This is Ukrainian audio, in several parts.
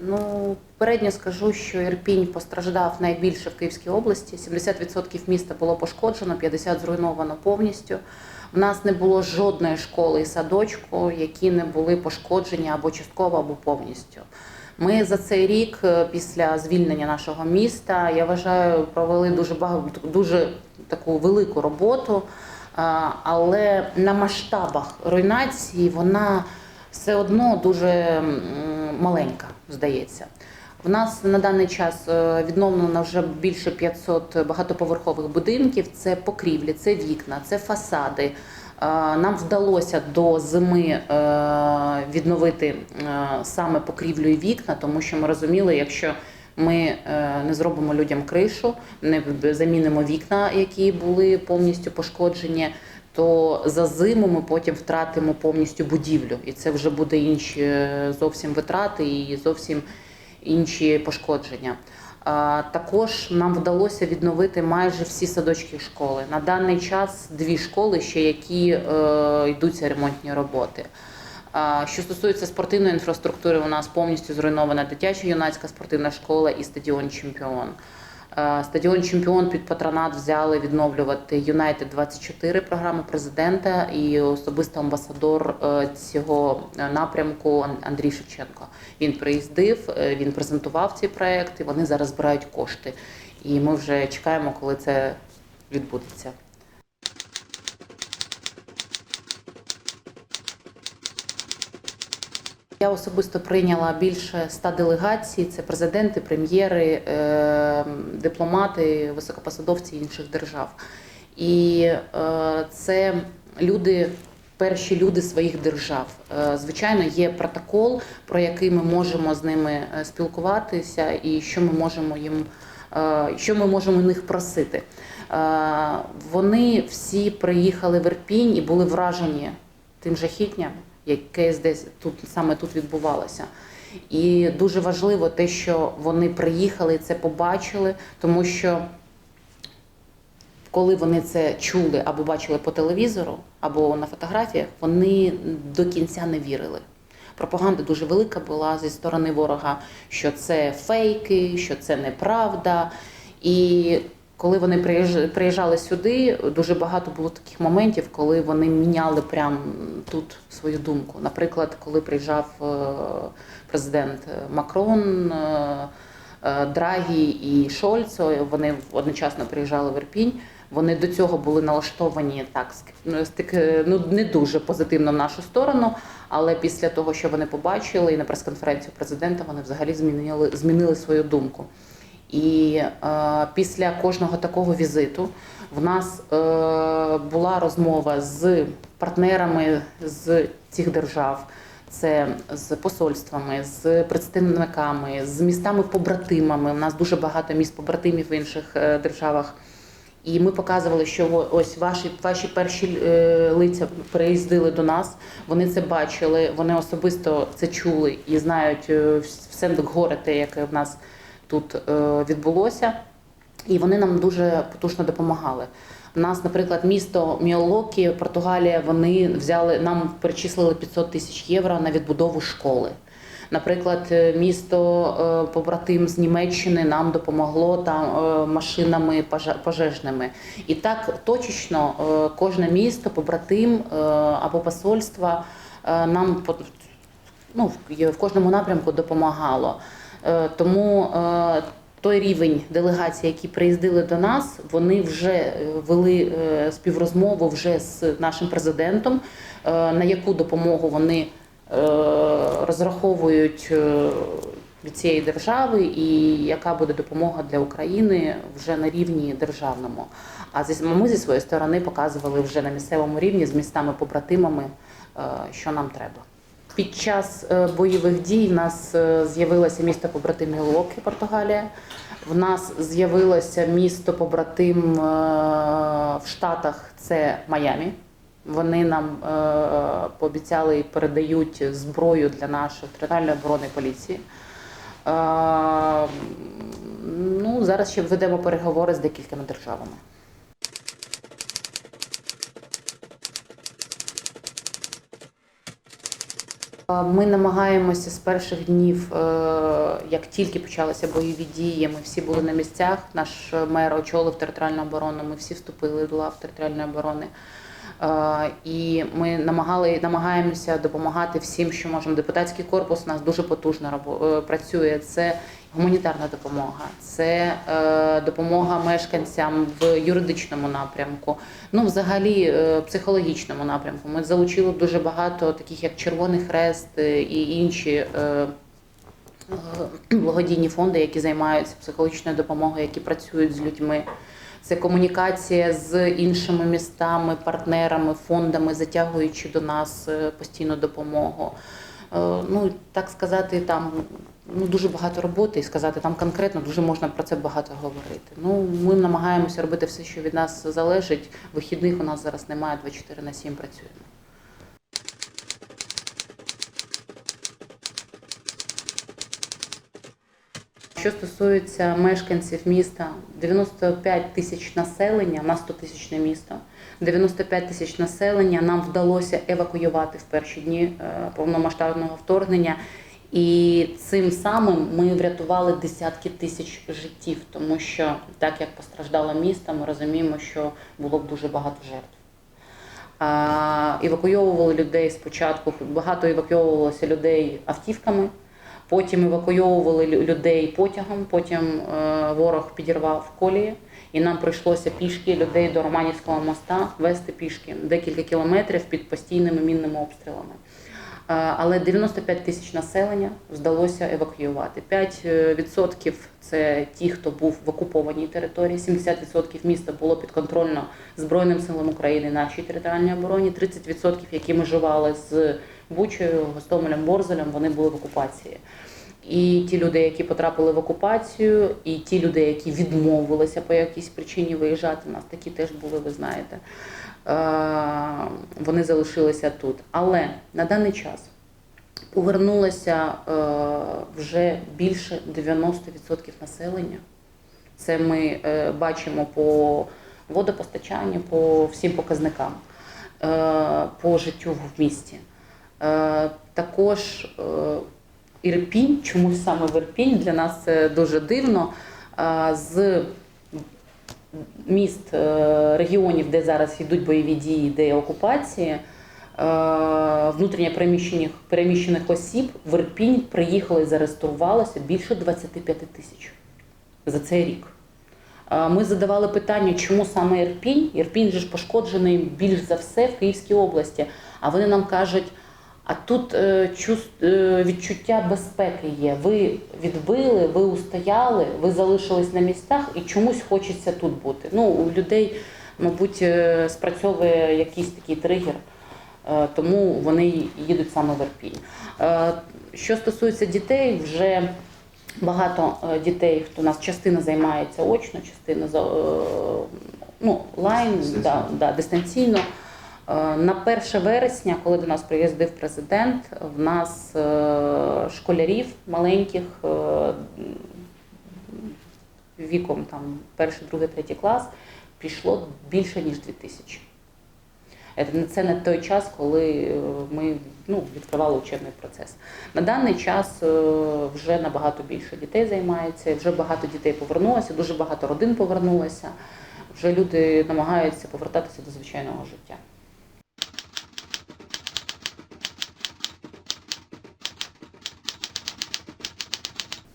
Ну, передньо скажу, що Ірпінь постраждав найбільше в Київській області. 70% міста було пошкоджено, 50% зруйновано повністю. В нас не було жодної школи і садочку, які не були пошкоджені або частково, або повністю. Ми за цей рік, е, після звільнення нашого міста, я вважаю, провели дуже багато дуже таку велику роботу. Але на масштабах руйнації вона все одно дуже маленька, здається. В нас на даний час е, відновлено вже більше 500 багатоповерхових будинків. Це покрівлі, це вікна, це фасади. Е, Нам вдалося до зими е, відновити саме покрівлю і вікна, тому що ми розуміли, якщо ми не зробимо людям кришу, не замінимо вікна, які були повністю пошкоджені, то за зиму ми потім втратимо повністю будівлю, і це вже буде інші е, зовсім витрати і зовсім інші пошкодження. Також нам вдалося відновити майже всі садочки школи. На даний час дві школи, ще які е, йдуться ремонтні роботи. Що стосується спортивної інфраструктури, у нас повністю зруйнована дитяча юнацька спортивна школа і стадіон Чемпіон. Е, Стадіон Чемпіон під патронат взяли відновлювати Юнайтед 24 програми президента і особисто амбасадор е, цього напрямку Андрій Шевченко. Він приїздив, е, він презентував ці проекти. вони зараз збирають кошти. І ми вже чекаємо, коли це відбудеться. Я особисто прийняла більше ста делегацій. Це президенти, прем'єри, е, дипломати, високопосадовці інших держав. І е, це люди, перші люди своїх держав. Е, Звичайно, є протокол, про який ми можемо з ними спілкуватися, і що ми можемо їм, що ми можемо них просити. Вони всі приїхали в Ірпінь і були вражені тим жахіттям, яке десь тут саме тут відбувалося. І дуже важливо те, що вони приїхали і це побачили, тому що коли вони це чули або бачили по телевізору, або на фотографіях, вони до кінця не вірили. Пропаганда дуже велика була зі сторони ворога, що це фейки, що це неправда. І коли вони приїж- приїжджали сюди, дуже багато було таких моментів, коли вони міняли прямо тут свою думку. Наприклад, коли приїжджав е, президент Макрон, е, е, Драгі і Шольцо, вони одночасно приїжджали в Ірпінь. Вони до цього були налаштовані так ну, ну не дуже позитивно в нашу сторону. Але після того, що вони побачили, і на прес-конференцію президента вони взагалі змінили, змінили свою думку. І е, після кожного такого візиту в нас е, була розмова з партнерами з цих держав, це з посольствами, з представниками, з містами-побратимами. У нас дуже багато міст побратимів в інших е, державах. І ми показували, що ось ваші ваші перші е, лиця приїздили до нас. Вони це бачили, вони особисто це чули і знають е, все горе те, яке в нас тут е, відбулося. І вони нам дуже потужно допомагали. У нас, наприклад, місто Міолокі, Португалія, вони взяли нам перечислили 500 тисяч євро на відбудову школи. Наприклад, е, місто е, побратим з Німеччини нам допомогло там машинами пожежними. І так точечно кожне місто, побратим або посольство нам ну, в кожному напрямку допомагало. Е, Тому е, той рівень делегацій, які приїздили до нас, вони вже е, вели співрозмову вже з нашим президентом, на яку допомогу вони розраховують від цієї держави, і яка буде допомога для України вже на рівні державному. А ми зі своєї сторони показували вже на місцевому рівні з містами-побратимами, що нам треба. Під час е, бойових дій в нас е, з'явилося місто побратим Мілуокі, Португалія. В нас з'явилося місто побратим е, в Штатах це Майамі. Вони нам пообіцяли і передають зброю для нашої територіальної оборони поліції. Ну, зараз ще ведемо переговори з декількома державами. Ми намагаємося з перших днів, е, як тільки почалися бойові дії, ми всі були на місцях. Наш мер очолив територіальну оборону. Ми всі вступили до лав територіальної оборони. Е, І ми намагали намагаємося допомагати всім, що можемо. Депутатський корпус у нас дуже потужно е, працює. Це гуманітарна допомога, це е, допомога мешканцям в юридичному напрямку. Ну, взагалі, е, психологічному напрямку. Ми залучили дуже багато таких, як Червоний Хрест е, і інші. е, е, Благодійні фонди, які займаються психологічною допомогою, які працюють з людьми. Це комунікація з іншими містами, партнерами, фондами, затягуючи до нас е, постійну допомогу. Е, Ну, так сказати, там ну, дуже багато роботи і сказати там конкретно дуже можна про це багато говорити. Ну, ми намагаємося робити все, що від нас залежить. Вихідних у нас зараз немає, 24 на 7 працюємо. Що стосується мешканців міста, 95 тисяч населення на 100 тисячне місто. 95 тисяч населення нам вдалося евакуювати в перші дні е, повномасштабного вторгнення. І цим самим ми врятували десятки тисяч життів, тому що так як постраждало місто, ми розуміємо, що було б дуже багато жертв. Евакуйовували людей спочатку. Багато евакуйовувалося людей автівками, потім евакуйовували людей потягом. Потім е, ворог підірвав колії, і нам прийшлося пішки людей до Романівського моста вести пішки декілька кілометрів під постійними мінними обстрілами. Е, Але 95 тисяч населення вдалося евакуювати. 5% це ті, хто був в окупованій території. 70% міста було підконтрольно Збройним силам України, нашій територіальній обороні. 30%, які межували з Бучею, Гостомелем, Борзелем, вони були в окупації. І ті люди, які потрапили в окупацію, і ті люди, які відмовилися по якійсь причині виїжджати, у нас такі теж були, ви знаєте. Е, Вони залишилися тут. Але на даний час повернулося е, вже більше 90% населення. Це ми е, бачимо по водопостачанню, по всім показникам, по життю в місті. Також Ірпінь, чомусь саме в Ірпінь, для нас це дуже дивно. З міст е, регіонів, де зараз йдуть бойові дії, де є окупації, е, внутрішньо переміщених, переміщених осіб в Ірпінь приїхало і зареєструвалося більше 25 тисяч за цей рік. Ми задавали питання, чому саме Ірпінь? Ірпінь же ж пошкоджений більш за все в Київській області. А вони нам кажуть, а тут е, е, відчуття безпеки є. Ви відбили, ви устояли, ви залишились на містах і чомусь хочеться тут бути. Ну, у людей, мабуть, е, спрацьовує якийсь такий тригер, е, тому вони їдуть саме в Ірпінь. Е, Що стосується дітей, вже багато дітей, хто у нас частина займається очно, частина за е, ну, лайн, Дистанційно. да, да, дистанційно. Е, На 1 вересня, коли до нас приїздив президент, в нас е, школярів маленьких е, віком там перший, другий, третій клас пішло більше ніж 2 тисячі. Це не- той час, коли ми ну, відкривали учебний процес. На даний час вже набагато більше дітей займається, вже багато дітей повернулося, дуже багато родин повернулося. Вже люди намагаються повертатися до звичайного життя.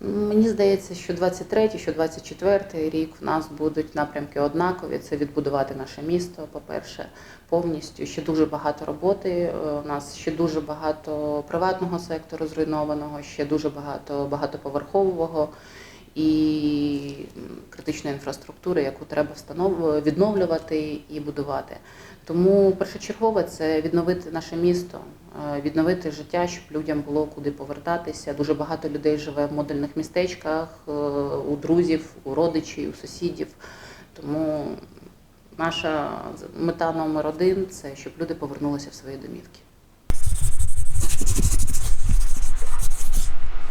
Мені здається, що 23, що 24 рік в нас будуть напрямки однакові. Це відбудувати наше місто, по-перше, повністю. Ще дуже багато роботи. Е, У нас ще дуже багато приватного сектору зруйнованого, ще дуже багато багатоповерхового і критичної інфраструктури, яку треба відновлювати і будувати. Тому першочергове це відновити наше місто, е, відновити життя, щоб людям було куди повертатися. Дуже багато людей живе в модульних містечках, е, у друзів, у родичів, у сусідів. Тому наша мета номер один це щоб люди повернулися в свої домівки.